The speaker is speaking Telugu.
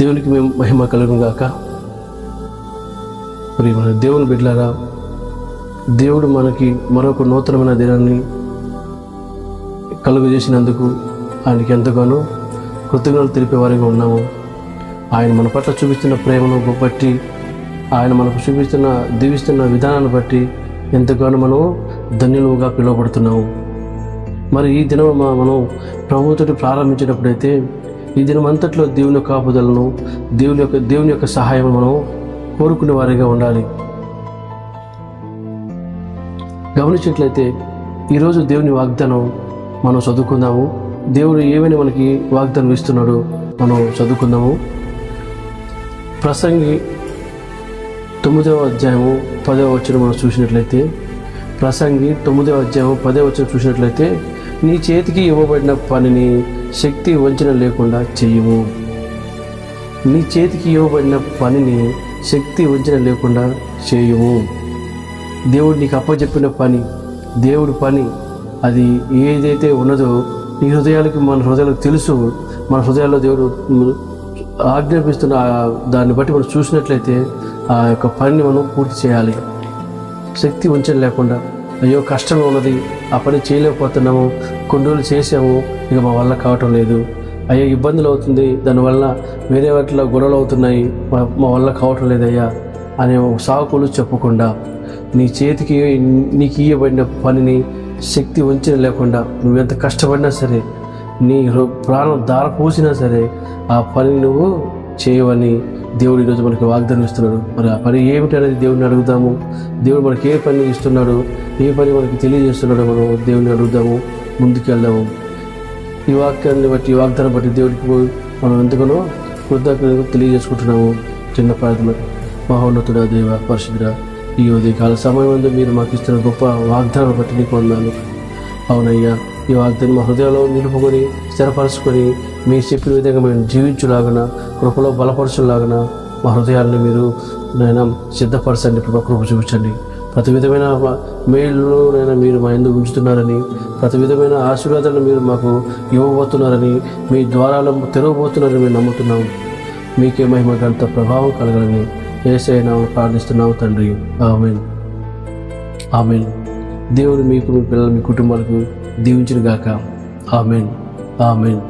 దేవునికి మేము మహిమ కలుగును గాక ప్రియమైన దేవుని బిడ్డలారా దేవుడు మనకి మరొక నూతనమైన దినాన్ని కలుగు చేసినందుకు ఆయనకి ఎంతగానో కృతజ్ఞతలు తెలిపే వారిగా ఉన్నాము. ఆయన మన పట్ల చూపిస్తున్న ప్రేమను బట్టి ఆయన మనకు చూపిస్తున్న దీవిస్తున్న విధానాన్ని బట్టి ఎంతగానో మనం ధన్యులుగా పిలువబడుతున్నాము. మరి ఈ దినం మనం ప్రభుత్వం ప్రారంభించినప్పుడైతే ఈ దినం అంతట్లో దేవుని యొక్క ఆపుదలను దేవుని యొక్క దేవుని యొక్క సహాయం మనం కోరుకునే వారిగా ఉండాలి. గమనించినట్లయితే ఈరోజు దేవుని వాగ్దానం మనం చదువుకుందాము. దేవుడు ఏమైనా మనకి వాగ్దానం ఇస్తున్నాడు మనం చదువుకుందాము. ప్రసంగి తొమ్మిదవ అధ్యాయము పదవ వచ్చిన మనం చూసినట్లయితే ప్రసంగి తొమ్మిదవ అధ్యాయం పదవ వచ్చిన చూసినట్లయితే నీ చేతికి ఇవ్వబడిన పనిని శక్తి వంచన లేకుండా చేయవు నీ చేతికి ఇవ్వబడిన పనిని శక్తి వంచన లేకుండా చేయము. దేవుడు నీకు అప్పచెప్పిన పని దేవుడి పని అది ఏదైతే ఉన్నదో నీ హృదయాలకి మన హృదయాలకు తెలుసు. మన హృదయాల్లో దేవుడు ఆజ్ఞాపిస్తున్న దాన్ని బట్టి మనం చూసినట్లయితే ఆ యొక్క పనిని మనం పూర్తి చేయాలి. శక్తి ఉంచడం లేకుండా అయ్యో కష్టంగా ఉన్నది ఆ పని చేయలేకపోతున్నాము. కొన్ని రోజులు చేసాము ఇక మా వల్ల కావటం లేదు. అయ్యో ఇబ్బందులు అవుతుంది. దానివల్ల వేరే వాటిలో గొడవలు అవుతున్నాయి. మా మా వల్ల కావటం లేదయ్యా అనే సాకులు చెప్పకుండా నీ చేతికి నీకు ఇవ్వబడిన పనిని శక్తి ఉంచిన లేకుండా నువ్వెంత కష్టపడినా సరే నీ హృ- ప్రాణం దారపూసినా సరే ఆ పని నువ్వు చేయవని దేవుడు ఈరోజు మనకి వాగ్దానం ఇస్తున్నాడు. మరి ఆ పని ఏమిటి అనేది దేవుడిని అడుగుదాము. దేవుడు మనకి ఏ పని ఇస్తున్నాడు ఏ పని మనకి తెలియజేస్తున్నాడో మనం దేవుడిని అడుగుదాము ముందుకెళ్దాము. ఈ వాక్యాన్ని బట్టి వాగ్దానం బట్టి దేవుడికి మనం ఎంతగానో కృతజ్ఞతలు తెలియజేసుకుంటున్నాము. చిన్న ప్రార్థన. మహోన్నతుడా దేవ పరిశుద్ధ ఈ ఉదయకాల సమయం మీరు మాకు ఇస్తున్న గొప్ప వాగ్దానం బట్టి నీకు వందాలు అవునయ్యా ఈ వాగ్దానం మా హృదయంలో నిలుపుకొని స్థిరపరచుకొని మీరు చెప్పిన విధంగా మేము జీవించులాగన కృపలో బలపరచులాగన మా హృదయాలను మీరు నైనా సిద్ధపరచండి ప్రభా కృప చూపించండి. ప్రతి విధమైన మేళ్ళు నైనా మీరు మా ఎందుకు ఉంచుతున్నారని ప్రతి విధమైన ఆశీర్వాదాలను మీరు మాకు ఇవ్వబోతున్నారని మీ ద్వారాలు తెరవబోతున్నారని మేము నమ్ముతున్నాం. మీకే మహిమ గంత ప్రభావం కలగాలని ఏసైనా ప్రార్థిస్తున్నాము తండ్రి. ఆమెన్. ఆమెన్. దేవుడు మీకు మీ పిల్లలు మీ కుటుంబాలకు దీవించిన గాక ఆమెన్. ఆమెన్.